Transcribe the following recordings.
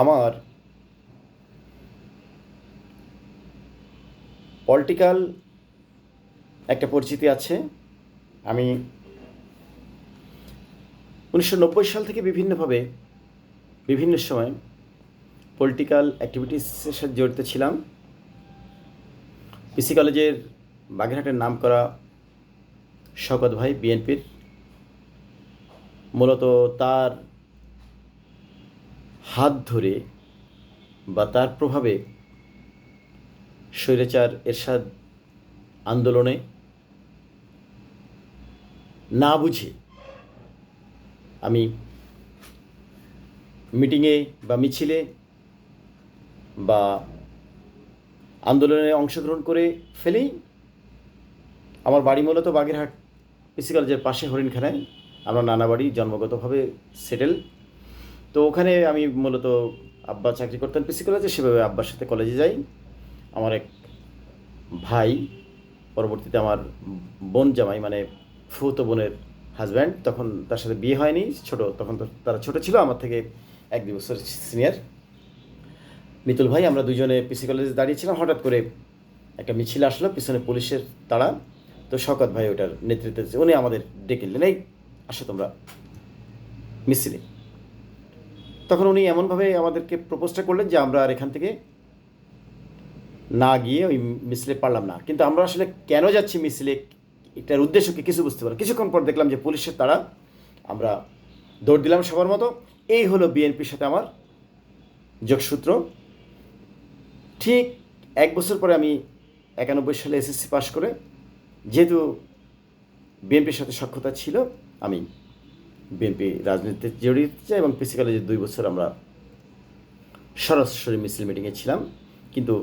আমার পলিটিক্যাল একটা পরিচিতি আছে। আমি উনিশশো নব্বই সাল থেকে বিভিন্নভাবে, বিভিন্ন সময় পলিটিক্যাল অ্যাক্টিভিটিসের সাথে জড়িত ছিলাম। পিসি কলেজের বাগেরহাটের নাম করা শকত ভাই বিএনপির মূলত তার হাত ধরে বা তার প্রভাবে স্বৈরাচার, এরশাদ আন্দোলনে না বুঝে আমি মিটিংয়ে বা মিছিলে বা আন্দোলনে অংশগ্রহণ করে ফেলেই আমার বাড়ি মূলত বাগেরহাট পিসি কলেজের পাশে হরিণখানায়। আমরা নানা বাড়ি জন্মগতভাবে সেটেল তো ওখানে আমি মূলত আব্বা চাকরি করতেন পিসি কলেজে সেভাবে আব্বার সাথে কলেজে যাই। আমার এক ভাই, পরবর্তীতে আমার বোন জামাই মানে ফুতো বোনের হাজব্যান্ড তখন তার সাথে বিয়ে হয়নি, ছোট, তখন তো তারা ছোট ছিল, আমার থেকে এক দুই বছর সিনিয়র মিতুল ভাই, আমরা দুজনে পিসি কলেজে দাঁড়িয়েছিলাম হঠাৎ করে একটা মিছিল আসলো, পিছনে পুলিশের তাড়া। তো শকত ভাই ওটার নেতৃত্বে। উনি আমাদের ডেকে নিলেন, এই, আসো তোমরা মিছিলে। তখন উনি এমনভাবে আমাদেরকে প্রপোজটা করলেন যে আমরা আর এখান থেকে না গিয়ে ওই মিছিলে পারলাম না। কিন্তু আমরা আসলে কেন যাচ্ছি মিছিলে এটার উদ্দেশ্য কি? কিছু বুঝতে পারি কিছুক্ষণ পর দেখলাম যে পুলিশের তারা আমরা দৌড় দিলাম সবার মতো। এই হলো বিএনপির সাথে আমার যোগসূত্র। ঠিক এক বছর পরে আমি একানব্বই সালে এসএসসি পাশ করে, যেহেতু বিএনপির সাথে সক্ষতা ছিল, আমি বিএনপি রাজনীতিতে জড়িয়ে চাই এবং পিসি কলেজে দুই বছর আমরা সরাসরি মিছিল মিটিংয়ে ছিলাম, কিন্তু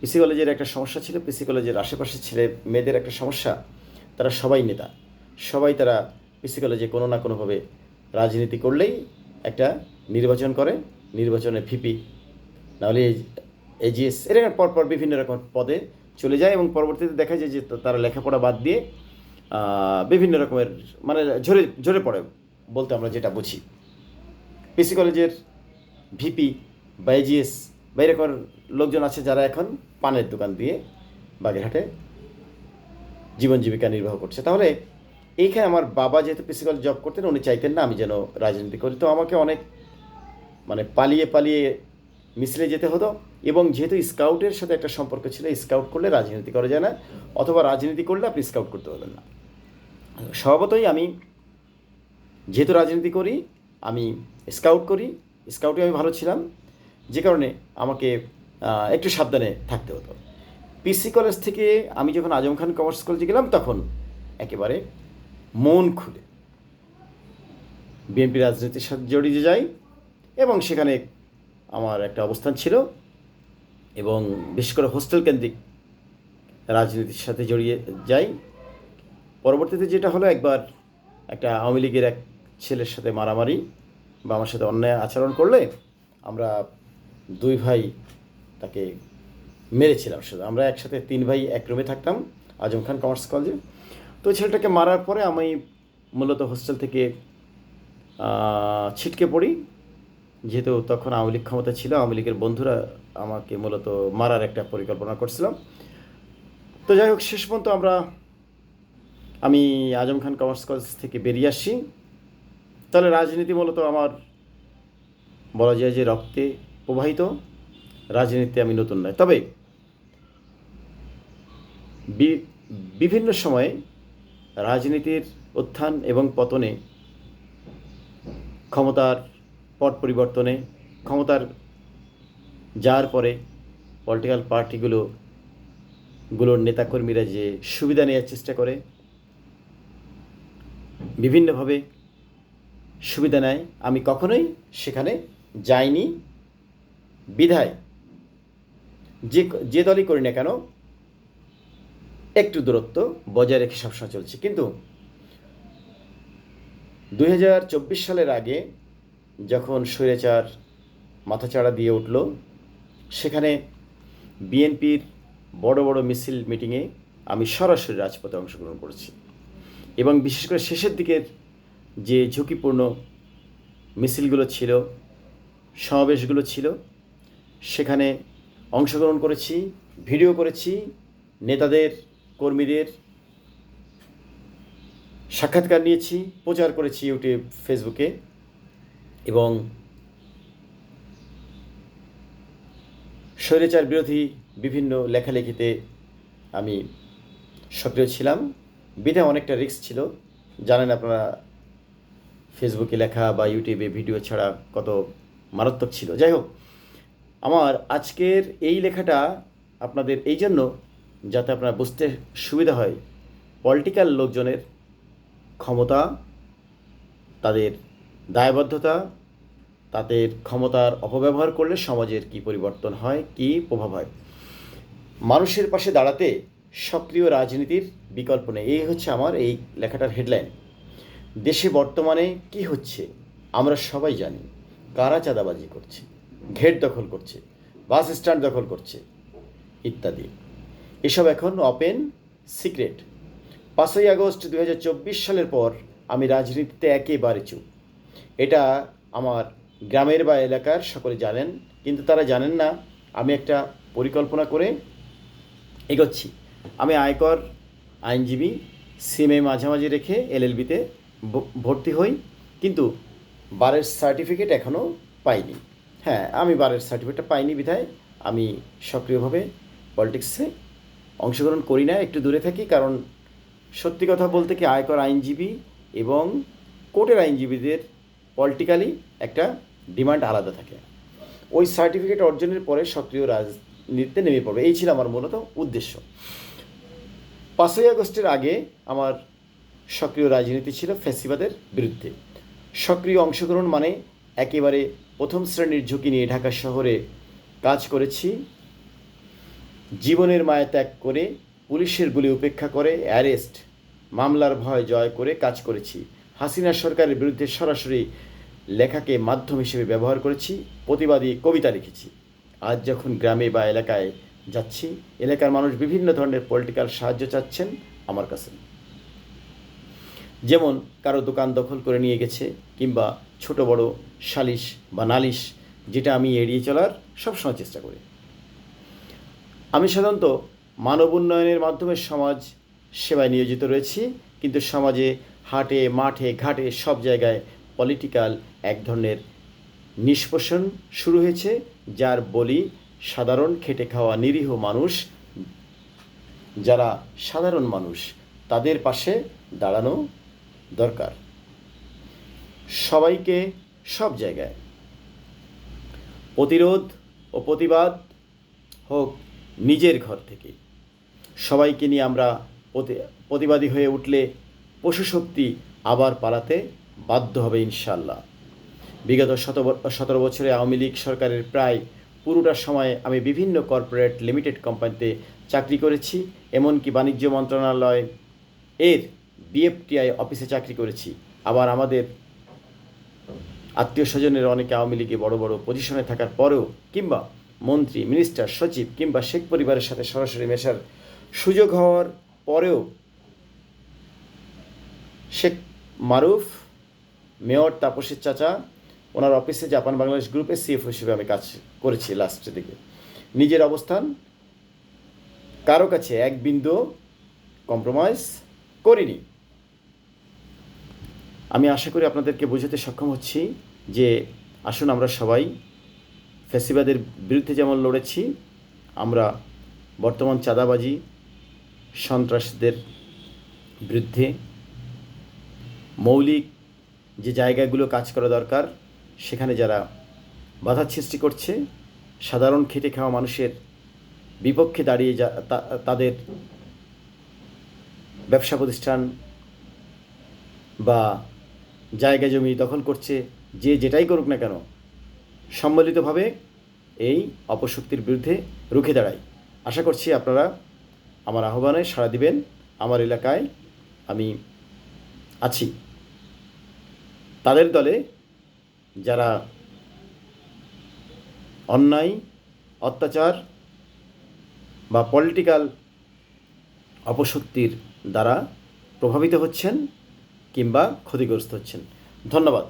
পিসি কলেজের একটা সমস্যা ছিল পিসি কলেজের আশেপাশে ছেলে মেয়েদের একটা সমস্যা, তারা সবাই নেতা। সবাই তারা পিসি কলেজে কোনো না কোনোভাবে রাজনীতি করলেই একটা নির্বাচন করে, নির্বাচনে ভিপি নাহলে এজিএস এরকম পরপর বিভিন্ন রকম পদে চলে যায় এবং পরবর্তীতে দেখা যায় যে তারা লেখাপড়া বাদ দিয়ে বিভিন্ন রকমের মানে ঝরে ঝরে পড়ে। বলতে আমরা যেটা বুঝি। পিসি কলেজের ভিপি বা এজিএস বা এরকম লোকজন আছে যারা এখন পানের দোকান দিয়ে বাগেরহাটে জীবন জীবিকা নির্বাহ করছে। তাহলে এইখানে আমার বাবা যেহেতু পিসি কলেজ জব করতেন, উনি চাইতেন না আমি যেন রাজনীতি করি। তো আমাকে অনেক মানে পালিয়ে পালিয়ে মিছিলে যেতে হতো এবং যেহেতু স্কাউটের সাথে একটা সম্পর্ক ছিল, স্কাউট করলে রাজনীতি করা যায় না, অথবা রাজনীতি করলে আপনি স্কাউট করতে পারবেন না। স্বভাবতই আমি যেহেতু রাজনীতি করি, আমি স্কাউট করি স্কাউটে আমি ভালো ছিলাম, যে কারণে আমাকে একটু সাবধানে থাকতে হতো। পিসি কলেজ থেকে আমি যখন আজম খান কমার্স কলেজে গেলাম, তখন একেবারে মন খুলে বিএনপি রাজনীতির সাথে জড়িয়ে যাই এবং সেখানে আমার একটা অবস্থান ছিল এবং বিশেষ করে হোস্টেল কেন্দ্রিক রাজনীতির সাথে জড়িয়ে যাই। পরবর্তীতে যেটা হলো, একবার একটা আওয়ামী লীগের এক ছেলের সাথে মারামারি বা আমার সাথে অন্যায় আচরণ করলে আমরা দুই ভাই তাকে মেরেছিলাম শুধু। আমরা একসাথে তিন ভাই এক রুমে থাকতাম, আজম খান কমার্স কলেজে। তো ছেলেটাকে মারার পরে আমি মূলত হোস্টেল থেকে ছিটকে পড়ি। যেহেতু তখন আওয়ামী লীগ ক্ষমতা ছিল, আওয়ামী লীগের বন্ধুরা আমাকে মূলত মারার একটা পরিকল্পনা করছিলাম তো যাই হোক, শেষ পর্যন্ত আমরা, আমি আজম খান কমার্স কলেজ থেকে বেরিয়ে আসি। তাহলে রাজনীতি মূলত আমার বলা যায় যে রক্তে প্রবাহিত। রাজনীতিতে আমি নতুন নয়। তবে বিভিন্ন সময়ে রাজনীতির উত্থান এবং পতনে ক্ষমতার পট পরিবর্তনে, ক্ষমতার যার পরে পলিটিক্যাল পার্টিগুলো গুলোর নেতাকর্মীরা যে সুবিধা নেওয়ার চেষ্টা করে, বিভিন্নভাবে সুবিধা নেয় আমি কখনোই সেখানে যাইনি। বিধায় যে যে দলই করি না কেন, একটু দূরত্ব বজায় রেখে সবসময় চলছে। কিন্তু দু হাজার চব্বিশ সালের আগে যখন স্বৈরাচার মাথাচাড়া দিয়ে উঠল, সেখানে বিএনপির বড় বড় মিছিল মিটিংয়ে আমি সরাসরি রাজপথে অংশগ্রহণ করেছি। এবং বিশেষ করে শেষের দিকের যে ঝুঁকিপূর্ণ মিছিলগুলো ছিল, সমাবেশগুলো ছিল, সেখানে অংশগ্রহণ করেছি, ভিডিও করেছি, নেতাদের, কর্মীদের সাক্ষাৎকার নিয়েছি, প্রচার করেছি ইউটিউব, ফেসবুকে এবং স্বৈরাচার বিরোধী বিভিন্ন লেখালেখিতে আমি সক্রিয় ছিলাম। বিধায় অনেকটা রিস্ক ছিল। জানেন আপনারা ফেসবুকে লেখা বা ইউটিউবে ভিডিও ছাড়া কত মারাত্মক ছিল। যাই হোক, আমার আজকের এই লেখাটা আপনাদের এই জন্য যাতে আপনারা বুঝতে সুবিধা হয় পলিটিক্যাল লোকজনের ক্ষমতা, তাদের দায়বদ্ধতা, তাদের ক্ষমতার অপব্যবহার করলে সমাজের কি পরিবর্তন হয়, কি প্রভাব হয়। মানুষের পাশে দাঁড়াতে সক্রিয় রাজনীতির বিকল্প নেই। এই হচ্ছে আমার এই লেখাটার হেডলাইন দেশে বর্তমানে কি হচ্ছে, আমরা সবাই জানি। কারা চাঁদাবাজি করছে ঘেট দখল করছে, বাস স্ট্যান্ড দখল করছে, ইত্যাদি। এসব এখন ওপেন সিক্রেট পাঁচই আগস্ট দু হাজার চব্বিশ সালের পর আমি রাজনীতিতে একেবারে চুপ। এটা আমার গ্রামের বা এলাকার সকলে জানেন, কিন্তু তারা জানেন না, আমি একটা পরিকল্পনা করে এগোচ্ছি। আমি আয়কর আইনজীবী, সিমে মাঝামাঝি রেখে এলএলবিতে ভর্তি হই, কিন্তু বারের সার্টিফিকেট এখনও পাইনি। হ্যাঁ আমি বারের সার্টিফিকেটটা পাইনি বিধায় আমি সক্রিয়ভাবে পলিটিক্সে অংশগ্রহণ করি না, একটু দূরে থাকি, কারণ সত্যি কথা বলতে কি আয়কর আইনজীবী এবং কোর্টের আইনজীবীদের পলিটিক্যালি একটা ডিমান্ড আলাদা থাকে। ওই সার্টিফিকেট অর্জনের পরে সক্রিয় রাজনীতিতে নেমে পড়বে। এই ছিল আমার মূলত উদ্দেশ্য। পাঁচই আগস্টের আগে আমার সক্রিয় রাজনীতি ছিল ফ্যাসিবাদের বিরুদ্ধে। সক্রিয় অংশগ্রহণ মানে একেবারে প্রথম শ্রেণির ঝুঁকি নিয়ে ঢাকা শহরে কাজ করেছি। জীবনের মায়া ত্যাগ করে পুলিশের গুলি উপেক্ষা করে, অ্যারেস্ট, মামলার ভয় জয় করে কাজ করেছি। হাসিনা সরকারের বিরুদ্ধে সরাসরি লেখাকে মাধ্যম হিসেবে ব্যবহার করেছি, প্রতিবাদী কবিতা লিখেছি। আজ যখন গ্রামে বা এলাকায় যাচ্ছি, এলাকার মানুষ বিভিন্ন ধরনের পলিটিক্যাল সাহায্য চাচ্ছেন আমার কাছে। যেমন কারও দোকান দখল করে নিয়ে গেছে কিংবা ছোট, বড়, সালিশ বা নালিশ, যেটা আমি এড়িয়ে চলার সবসময় চেষ্টা করি। আমি সাধারণত মানব উন্নয়নের মাধ্যমে সমাজ সেবায় নিয়োজিত রয়েছি, কিন্তু সমাজে হাটে, মাঠে, ঘাটে সব জায়গায় পলিটিক্যাল এক ধরনের নিষ্পোষণ শুরু হয়েছে, যার বলি সাধারণ খেটে খাওয়া নিরীহ মানুষ, যারা সাধারণ মানুষ, তাদের পাশে দাঁড়ানো দরকার। সবাইকে সব জায়গায়। প্রতিরোধ ও প্রতিবাদ হোক নিজের ঘর থেকে। সবাইকে নিয়ে আমরা প্রতিবাদী হয়ে উঠলে পশুশক্তি আবার পালাতে বাধ্য হবে ইনশাল্লাহ বিগত শত সতেরো বছরে আওয়ামী লীগ সরকারের প্রায় পুরোটা সময়ে আমি বিভিন্ন কর্পোরেট লিমিটেড কোম্পানিতে চাকরি করেছি, এমনকি বাণিজ্য মন্ত্রণালয় এর বিএফটিআই অফিসে চাকরি করেছি। আবার আমাদের আত্মীয় স্বজনের অনেকে আওয়ামী লীগে বড় বড় পজিশনে থাকার পরেও কিংবা মন্ত্রী মিনিস্টার সচিব কিংবা শেখ পরিবারের সাথে সরাসরি মেশার সুযোগ হওয়ার পরেও শেখ মারুফ, মেয়র তাপসের চাচা, ওনার অফিসে জাপান বাংলাদেশ গ্রুপে সিএফও হিসেবে আমি কাজ করেছি লাস্টের দিকে। নিজের অবস্থান, কারও কাছে এক বিন্দু কম্প্রোমাইজ করিনি। আমি আশা করি আপনাদেরকে বোঝাতে সক্ষম হচ্ছি যে আসুন আমরা সবাই ফ্যাসিবাদের বিরুদ্ধে যেমন লড়েছি, আমরা বর্তমান চাঁদাবাজি, সন্ত্রাসদের বিরুদ্ধে মৌলিক যে জায়গাগুলো কাজ করা দরকার, সেখানে যারা বাধা সৃষ্টি করছে, সাধারণ খেটে খাওয়া মানুষের বিপক্ষে দাঁড়িয়ে যা তাদের ব্যবসা প্রতিষ্ঠান বা জায়গা জমি দখল করছে, যে যেটাই করুক না কেন সম্মিলিতভাবে এই অপশক্তির বিরুদ্ধে রুখে দাঁড়াই। আশা করছি আপনারা আমার আহ্বানে সাড়া দিবেন, আমার এলাকায় আমি আছি। তাদের দলে যারা অন্যায়, অত্যাচার বা পলিটিক্যাল অপশক্তির দ্বারা প্রভাবিত হচ্ছেন কিংবা ক্ষতিগ্রস্ত হচ্ছেন। ধন্যবাদ।